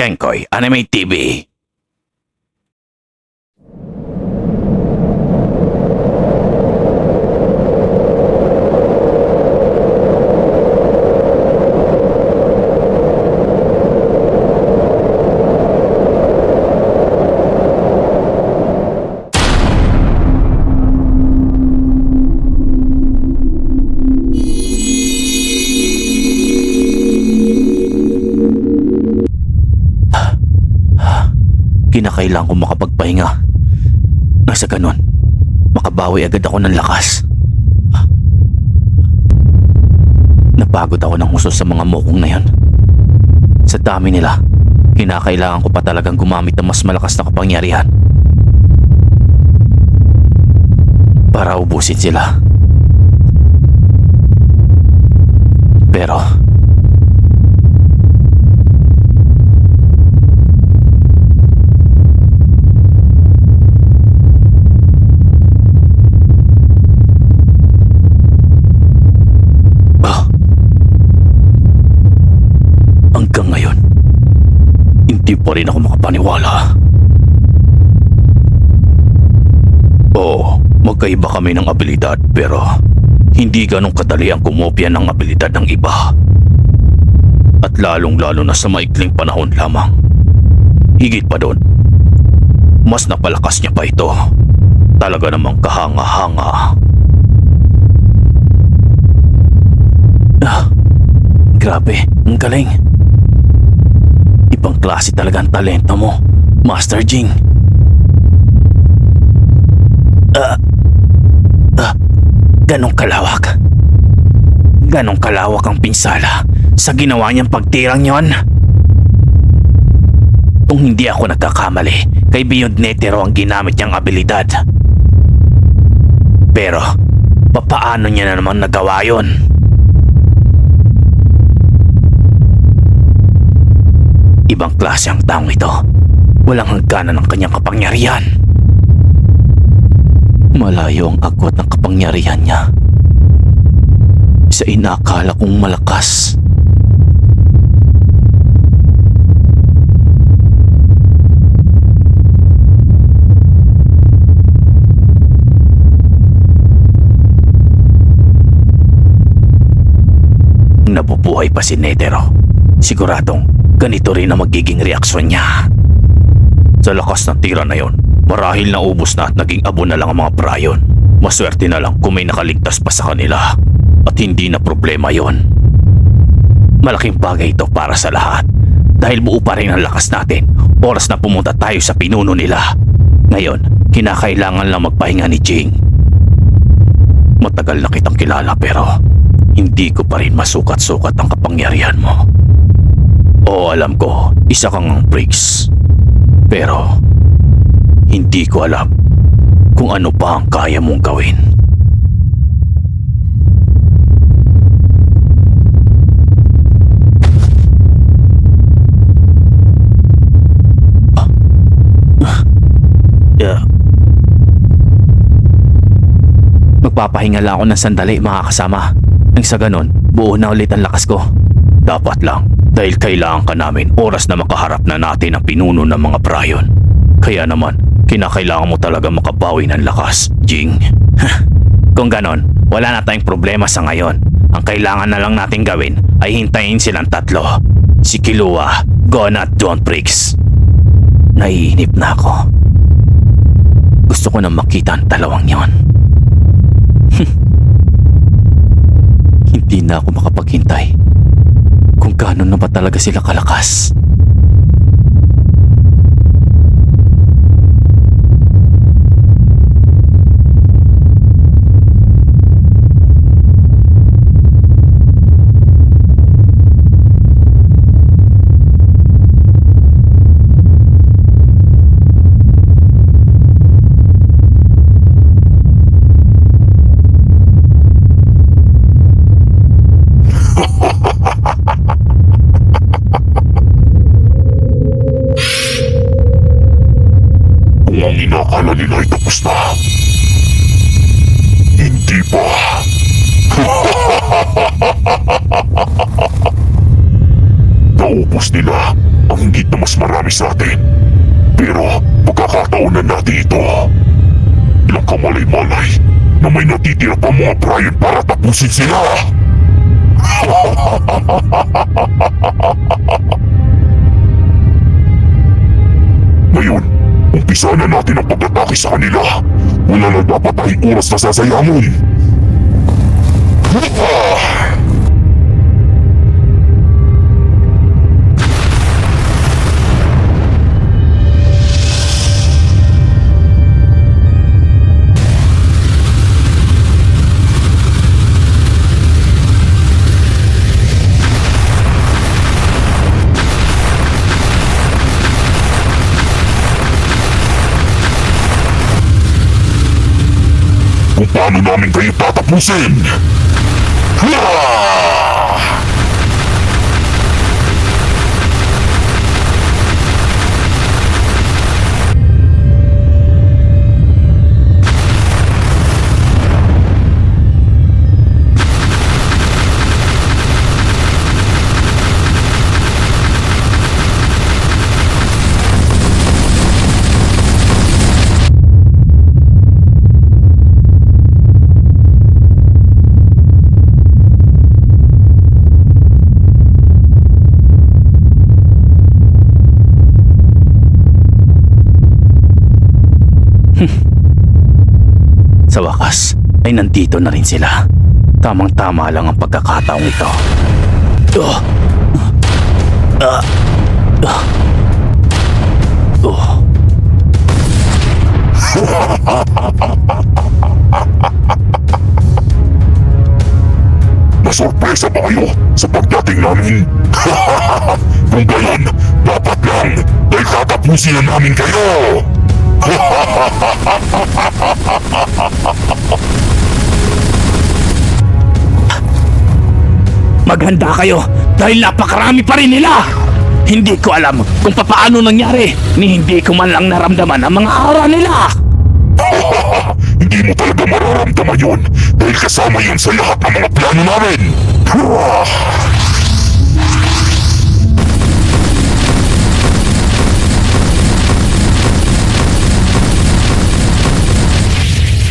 Kenkoy Anime TV. Kinakailangan ko makapagpahinga. Nasa ganon, makabawi agad ako ng lakas. Napagod ako ng husto sa mga mukong na yan. Sa dami nila, kinakailangan ko pa talagang gumamit ng mas malakas na kapangyarihan. Para ubusin sila. Pero, Ah. Hanggang ngayon, hindi pa rin ako makapaniwala. Oo, magkaiba kami ng abilidad pero hindi ganong kadali ang kumopya ng abilidad ng iba. At lalong-lalo na sa maikling panahon lamang. Higit pa doon, mas napalakas niya pa ito. Talaga namang kahanga-hanga. Ah, grabe, ang galing. Ibang klase talaga ang talento mo, Master Jing. Ah, ah, ganong kalawak. Ganong kalawak ang pinsala sa ginawa niyang pagtirang yon. Kung hindi ako nagkakamali, kay Beyond Netero ang ginamit niyang abilidad. Pero, papaano niya na naman nagawa yon? Ibang klase ang taong ito. Walang hangganan ng kanyang kapangyarihan. Malayo ang agwat ng kapangyarihan niya. Sa inakala kong malakas. Nabubuhay pa si Netero. Siguradong ganito rin ang magiging reaksyon niya. Sa lakas ng tira na yon, marahil na ubos na at naging abo na lang ang mga prayon. Maswerte na lang kung may nakaligtas pa sa kanila at hindi na problema yon. Malaking bagay ito para sa lahat dahil buo pa rin ang lakas natin. Oras na pumunta tayo sa pinuno nila. Ngayon, kinakailangan lang magpahinga ni Jing. Matagal na kitang kilala pero hindi ko pa rin masukat-sukat ang kapangyarihan mo. Oo, alam ko, isa kang ang priest. Pero, hindi ko alam kung ano pa ang kaya mong gawin. Yeah. Magpapahinga lang ako ng sandali mga kasama. Nang sa ganon, buo na ulit ang lakas ko. Dapat lang, dahil kailangan ka namin oras na makaharap na natin ang pinuno ng mga prayon. Kaya naman, kinakailangan mo talaga makabawi ng lakas, Jing. Kung ganon, wala na tayong problema sa ngayon. Ang kailangan na lang natin gawin ay hintayin silang tatlo. Si Kilua, Gon at Don Prix. Naiinip na ako. Gusto ko na makita ang dalawang yon. Hindi na ako makapaghintay kung gaano na ba talaga sila kalakas. Marami sa atin. Pero pagkakataon na natin ito. Ilang kamalay-malay na may natitira pa mga Brian para tapusin sila. Ngayon, umpisa na natin ang pag-atake sa kanila. Wala na dapat tayong oras na sasayangin. Kung paano namin kayo tatapusin. Haa! Sa wakas, ay nandito na rin sila. Tamang-tama lang ang pagkakataong ito. Oh. Ah. Ah. Oh. Nasorpresa ba kayo sa pagdating namin? Kung gayon, dapat lang dahil tatapusin na namin kayo! Maghanda kayo dahil napakarami pa rin nila. Hindi ko alam kung papaano nangyari ni hindi ko man lang naramdaman ang mga aura nila. Hindi mo talaga mararamdaman yun dahil kasama yun sa lahat ng mga plano namin!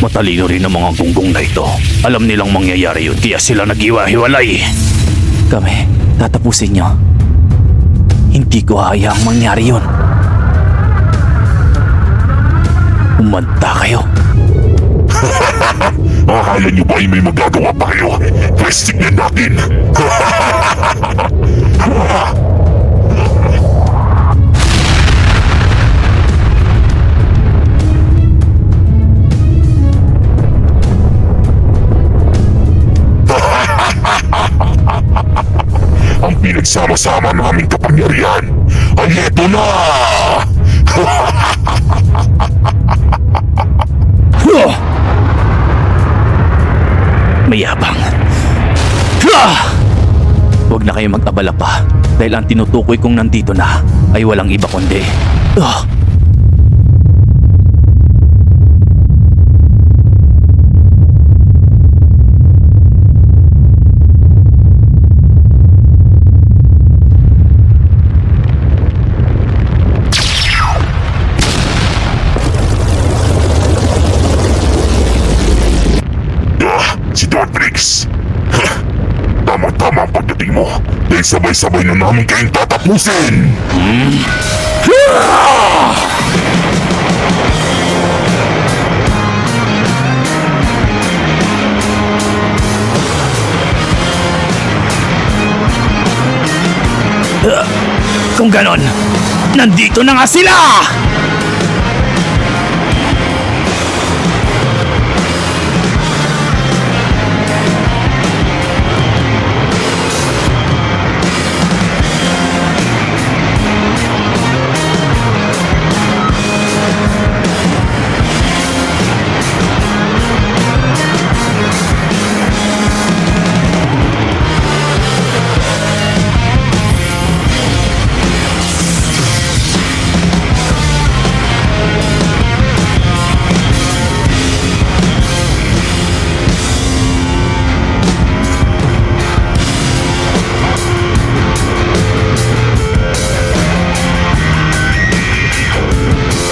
Matalino rin ang mga gunggong na ito. Alam nilang mangyayari yun kaya sila nag-iwa-hiwalay. Kami, tatapusin nyo. Hindi ko hayaang mangyari yun. Umanta kayo. Akala niyo ba ay may magagawa pa kayo? Pwes tignan natin! Pinagsama-sama naming kapangyarihan ay eto na! Huh! Mayabang. Huh! Huwag na kayo mag-abala pa dahil ang tinutukoy kong nandito na ay walang iba kundi. Ah! Ah, si Don Briggs. Huh. Tama-tama ang pagdating Dahil sabay-sabay na namin kayong tatapusin. Kung ganon, nandito na nga sila!